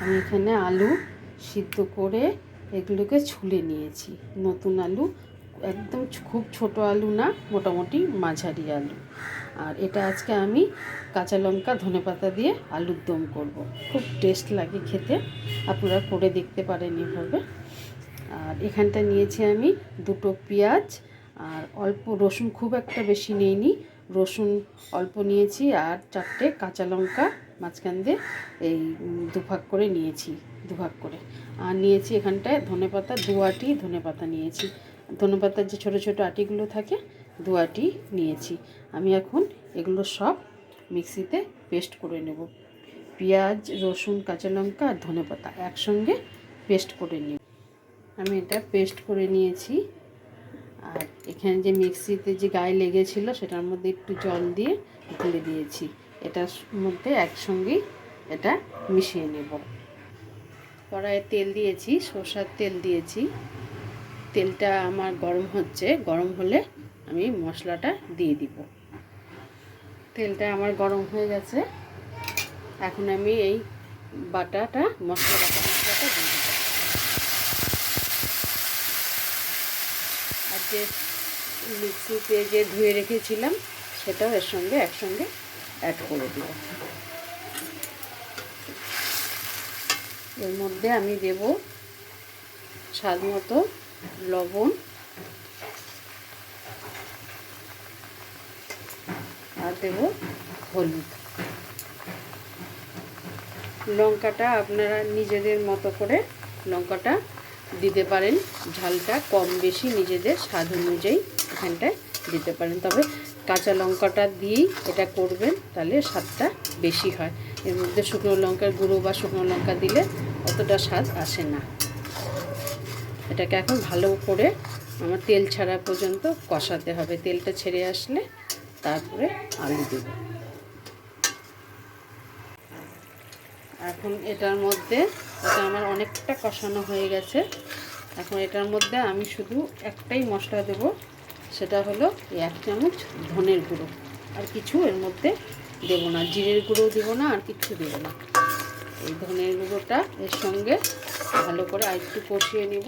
আমি এখানে আলু সিদ্ধ করে এগুলোকে ছুলে নিয়েছি। নতুন আলু, একদম খুব ছোট আলু না, মোটামুটি মাঝারি আলু। আর এটা আজকে আমি কাঁচা লঙ্কা ধনেপাতা দিয়ে আলুর দম করব। খুব টেস্ট লাগে খেতে, আপনারা করে দেখতে পারেন এভাবে। আর এখানটা নিয়েছি আমি দুটো পেঁয়াজ, আর অল্প রসুন খুব একটা বেশি নেইনি। রসুন অল্প নিয়েছি আর চারটে কাঁচা লঙ্কা। মাঝখান দিয়ে এই দুভাগ করে নিয়েছি, দুভাগ করে। আর নিয়েছি এখানটায় ধনেপাতা, দু আটি ধনেপাতা নিয়েছি। ধনেপাতার যে ছোটো ছোটো আটিগুলো থাকে, দু আটি নিয়েছি। আমি এখন এগুলো সব মিক্সিতে পেস্ট করে নেব। পেঁয়াজ, রসুন, কাঁচা লঙ্কা আর ধনেপাতা একসঙ্গে পেস্ট করে নেব। আমি এটা পেস্ট করে নিয়েছি। আর এখানে যে মিক্সিতে যে গায়ে লেগেছিল সেটার মধ্যে একটু জল দিয়ে ঢেলে দিয়েছি। এটার মধ্যে একসঙ্গে এটা মিশিয়ে নেব। কড়াইয়ে তেল দিয়েছি, সর্ষার তেল দিয়েছি। তেলটা আমার গরম হচ্ছে, গরম হলে আমি মশলাটা দিয়ে দিব। তেলটা আমার গরম হয়ে গেছে। এখন আমি এই বাটাটা, মশলা বাটা, মশলাটা দিয়ে দিব। আর যে মিক্সিতে যে ধুয়ে রেখেছিলাম, সেটাও এর সঙ্গে একসঙ্গে অ্যাড করে দিব। এর মধ্যে আমি দেব স্বাদ মতো লবণ আর দেব হলুদ। লঙ্কাটা আপনারা নিজেদের মতো করে লঙ্কাটা দিতে পারেন, ঝালটা কম বেশি নিজেদের স্বাদ অনুযায়ী এখানটায় দিতে পারেন। তবে কাঁচা লঙ্কাটা দিয়েই এটা করবেন, তাহলে স্বাদটা বেশি হয়। এর মধ্যে শুকনো লঙ্কার গুঁড়ো বা শুকনো লঙ্কা দিলে অতটা স্বাদ আসে না। এটাকে এখন ভালো করে আমার তেল ছাড়া পর্যন্ত কষাতে হবে। তেলটা ছেড়ে আসলে তারপরে আলু দেব। এখন এটার মধ্যে, এটা আমার অনেকটা কষানো হয়ে গেছে। এখন এটার মধ্যে আমি শুধু একটাই মশলা দেব। সেটা হলো এক চামচ ধনের গুঁড়ো। আর কিছু এর মধ্যে দেব না, জিরের গুঁড়ো দেবো না, আর কিছু দেব না। এই ধনের গুঁড়োটা এর সঙ্গে ভালো করে আর একটু কষিয়ে নেব।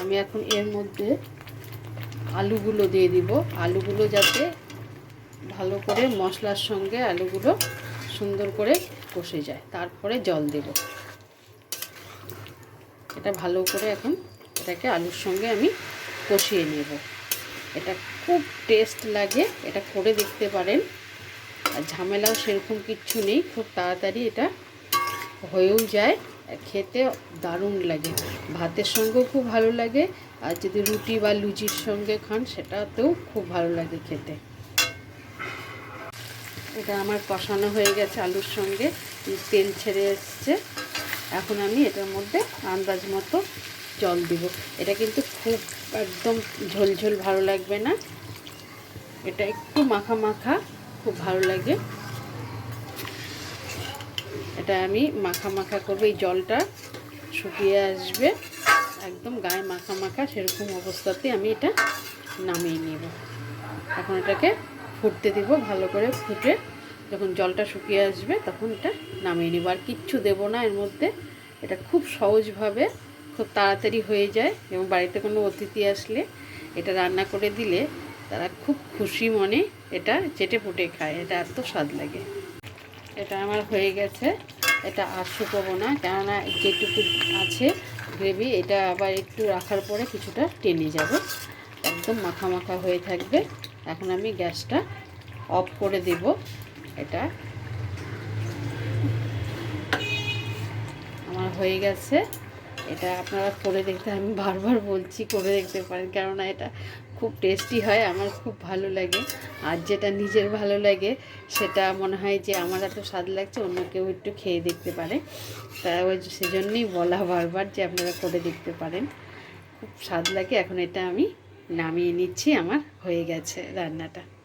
আমি এখন এর মধ্যে আলুগুলো দিয়ে দিব। আলুগুলো যাতে ভালো করে মশলার সঙ্গে আলুগুলো সুন্দর করে কষে যায়। তারপরে জল দেব। এটা ভালো করে এখন এটাকে আলুর সঙ্গে আমি কষিয়ে নেব। এটা খুব টেস্ট লাগে, এটা করে দেখতে পারেন। আর ঝামেলাও সেরকম কিচ্ছু নেই, খুব তাড়াতাড়ি এটা হয়েও যায়। খেতে দারুণ লাগে। ভাতের সঙ্গেও খুব ভালো লাগে। আর যদি রুটি বা লুচির সঙ্গে খান, সেটাতেও খুব ভালো লাগে খেতে। এটা আমার কষানো হয়ে গেছে আলুর সঙ্গে, তেল ছেড়ে এসছে। এখন আমি এটার মধ্যে আন্দাজ মতো জল দিব। এটা কিন্তু খুব একদম ঝোলঝোল ভালো লাগবে না। এটা একটু মাখা মাখা খুব ভালো লাগে। এটা আমি মাখা মাখা করব, এই জলটা শুকিয়ে আসবে। একদম গায়ে মাখা মাখা সেরকম অবস্থাতে আমি এটা নামিয়ে নেব। এখন এটাকে ফুটতে দিব, ভালো করে ফুটে যখন জলটা শুকিয়ে আসবে তখন এটা নামিয়ে নেব। আর কিচ্ছু দেবো না, এর মধ্যে এটা খুব সহজভাবে খুব তাড়াতাড়ি হয়ে যায় এবং বাড়িতে কোনো অতিথি আসলে এটা রান্না করে দিলে তারা খুব খুশি মনে এটা চেটে ফুটে খায়, এটা এত স্বাদ লাগে। এটা আমার হয়ে গেছে, এটা আর শুকোবো না, কেননা যেটুকু আছে গ্রেভি এটা আবার একটু রাখার পরে কিছুটা টেনে যাবে, একদম মাখা মাখা হয়ে থাকবে। এখন আমি গ্যাসটা অফ করে দেব এটা। আমার হয়ে গেছে। এটা আপনারা করে দেখতে, আমি বারবার বলছি করে দেখতে পারেন, কেননা এটা খুব টেস্টি হয়, আমার খুব ভালো লাগে। আর যেটা নিজের ভালো লাগে, সেটা মনে হয় যে আমার এত স্বাদ লাগছে, অন্য কেউ একটু খেয়ে দেখতে পারে। তা ওই সেজন্যই বলা বারবার যে আপনারা করে দেখতে পারেন। খুব স্বাদ লাগে, এখন এটা আমি নামিয়ে নিচ্ছি আমার হয়ে গেছে রান্নাটা।